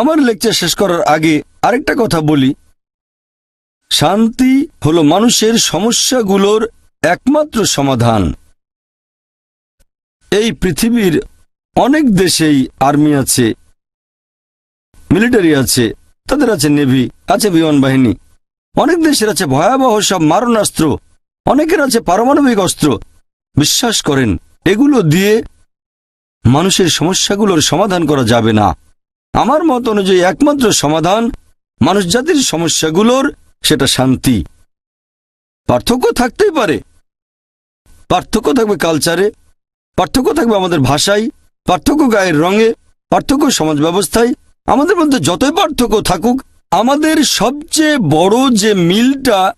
আমার লেকচার শেষ করার আগে আরেকটা কথা বলি। শান্তি হলো মানুষের সমস্যাগুলোর একমাত্র সমাধান। এই পৃথিবীর অনেক দেশেই আর্মি আছে, মিলিটারি আছে, তাদের আছে নেভি, আছে বিমান বাহিনী। অনেক দেশের আছে ভয়াবহ সব মারণাস্ত্র, অনেকের আছে পারমাণবিক অস্ত্র। বিশ্বাস করেন, এগুলো দিয়ে মানুষের সমস্যাগুলোর সমাধান করা যাবে না। আমার মত অনুযায়ী একমাত্র সমাধান মানুষ জাতির সমস্যাগুলোর সেটা শান্তি। পার্থক্য থাকতেই পারে। পার্থক্য থাকবে কালচারে পার্থক্য থাকবে আমাদের ভাষায়, পার্থক্য গায়ের রঙে, পার্থক্য সমাজ ব্যবস্থায়। আমাদের মধ্যে যতই পার্থক্য থাকুক, আমাদের সবচেয়ে বড় যে মিলটা,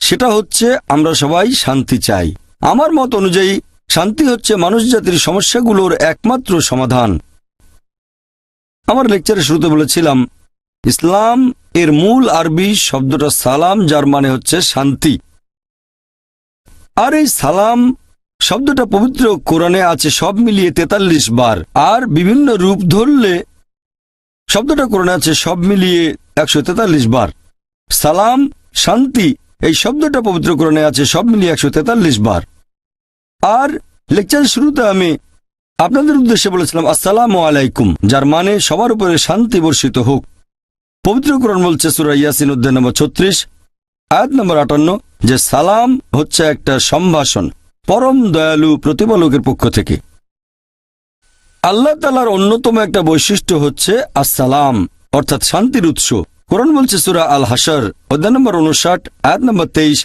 সেটা হচ্ছে আমরা সবাই শান্তি চাই। আমার মত অনুযায়ী শান্তি হচ্ছে মানুষ জাতির সমস্যাগুলোর একমাত্র সমাধান। আমার লেকচারে শুরুতে বলেছিলাম, ইসলাম এর মূল আরবি শব্দটা সালাম, যার মানে হচ্ছে শান্তি। আর এই সালাম শব্দটা পবিত্র কোরআনে আছে সব মিলিয়ে তেতাল্লিশ বার। আর বিভিন্ন রূপ ধরলে শব্দটা কোরআনে আছে সব মিলিয়ে একশো তেতাল্লিশ বার। সালাম, শান্তি, এই শব্দটা পবিত্র কোরআনে আছে সব মিলিয়ে একশো তেতাল্লিশ বার। আর লেকচার শুরুতে আমি আপনাদের উদ্দেশ্যে বলেছিলাম, আসসালামু আলাইকুম যার মানে সবার উপরে শান্তি বর্ষিত হোক। পবিত্র কোরআন বলছে, সুরা ইয়াসিন উদ্দিন নম্বর ছত্রিশ, আয়াত নম্বর আটান্ন, যে সালাম হচ্ছে একটা সম্ভাষণ, পরম দয়ালু প্রতিপালকের পক্ষ থেকে। আল্লাহ তালার অন্যতম একটা বৈশিষ্ট্য হচ্ছে আসসালাম, অর্থাৎ শান্তির উৎস। কোরআন বলছে, সুরা আল হাসার অধ্যায় নম্বর উনষাট আয়াত নম্বর তেইশ।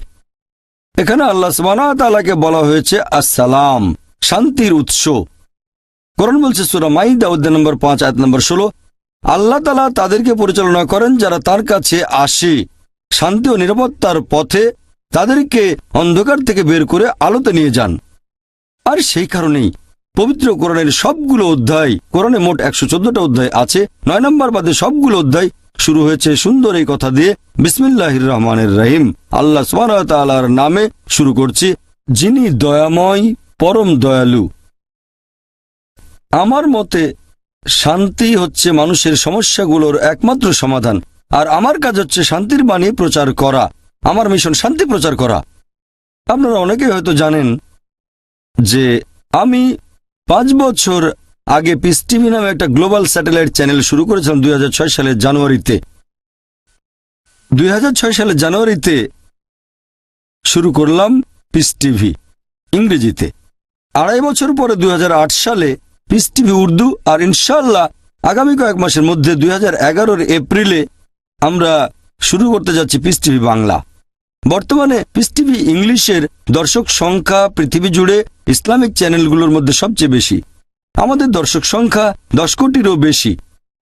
এখানে আল্লাহ সুবানা তালাকে বলা হয়েছে আসসালাম, শান্তির উৎস। কোরআন বলছে, সুরা মাইদা অধ্যায় নম্বর পাঁচ, আয়াত নম্বর ষোলো। আল্লাহ তালা তাদেরকে পরিচালনা করেন যারা তার কাছে আসে। শান্তি ও নিরাপত্তার পথে তাদেরকে অন্ধকার থেকে বের করে আলোতে নিয়ে যান। আর সেই কারণেই পবিত্র কোরআনের সবগুলো অধ্যায়, কোরআনে মোট একশো চোদ্দটা অধ্যায় আছে। নয় নম্বর বাদে সবগুলো অধ্যায় শুরু হয়েছে সুন্দর এই কথা দিয়ে। বিসমিল্লাহির রহমানের রহিম। আল্লাহ সুবাহর নামে শুরু করছি। যিনি দয়াময়, পরম দয়ালু। আমার মতে শান্তি হচ্ছে মানুষের সমস্যাগুলোর একমাত্র সমাধান, আর আমার কাজ হচ্ছে শান্তির বাণী প্রচার করা, আমার মিশন শান্তি প্রচার করা। আপনারা অনেকে হয়তো জানেন যে আমি পাঁচ বছর আগে পিস টিভি নামে একটা গ্লোবাল স্যাটেলাইট চ্যানেল শুরু করেছিলাম দুই হাজার ছয় সালের জানুয়ারিতে। দুই হাজার ছয় সালের জানুয়ারিতে শুরু করলাম পিস টিভি ইংরেজিতে। আড়াই বছর পরে দু হাজার আট সালে পিস টিভি উর্দু আর ইনশাল্লাহ আগামী কয়েক মাসের মধ্যে দুই হাজার এপ্রিলে আমরা শুরু করতে যাচ্ছি পিস টিভি বাংলা। বর্তমানে পিস টিভি ইংলিশের দর্শক সংখ্যা পৃথিবী জুড়ে ইসলামিক চ্যানেলগুলোর মধ্যে সবচেয়ে বেশি। আমাদের দর্শক সংখ্যা দশ কোটিরও বেশি।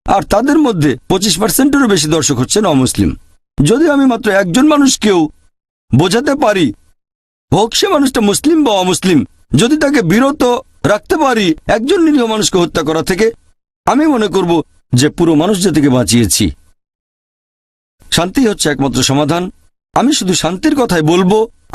আর তাদের মধ্যে পঁচিশ পার্সেন্টেরও বেশি দর্শক হচ্ছেন অমুসলিম। যদি আমি মাত্র একজন মানুষকেও বোঝাতে পারি, হোক সে মানুষটা মুসলিম বা অমুসলিম, যদি তাকে বিরত রাখতে পারি। একজন নিরীহ মানুষকে হত্যা করা থেকে আমি মনে করব যে পুরো মানুষ জাতিকে বাঁচিয়েছি। শান্তি হচ্ছে একমাত্র সমাধান। আমি শুধু শান্তির কথাই বলব,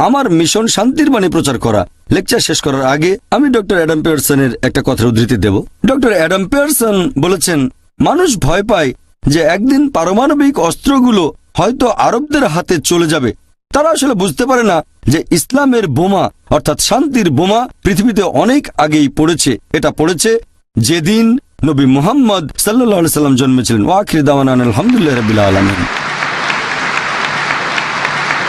আমার মিশন শান্তির বাণী প্রচার করা। লেকচার শেষ করার আগে আমি ডক্টর অ্যাডাম পেয়ারসনের একটা কথার উদ্ধৃতি দেব। ডক্টর অ্যাডাম পেয়ারসন বলেছেন, মানুষ ভয় পায় যে একদিন পারমাণবিক অস্ত্রগুলো হয়তো আরবদের হাতে চলে যাবে। তারা আসলে বুঝতে পারে না যে ইসলামের বোমা, অর্থাৎ শান্তির বোমা, পৃথিবীতে অনেক আগেই পড়েছে। এটা পড়েছে যেদিন নবী মুহাম্মদ সাল্লাহ সাল্লাম জন্মেছিলেন। ওয়াখির দাওয়ান আলহামদুলিল্লাহ রবিল্লা আলমিন।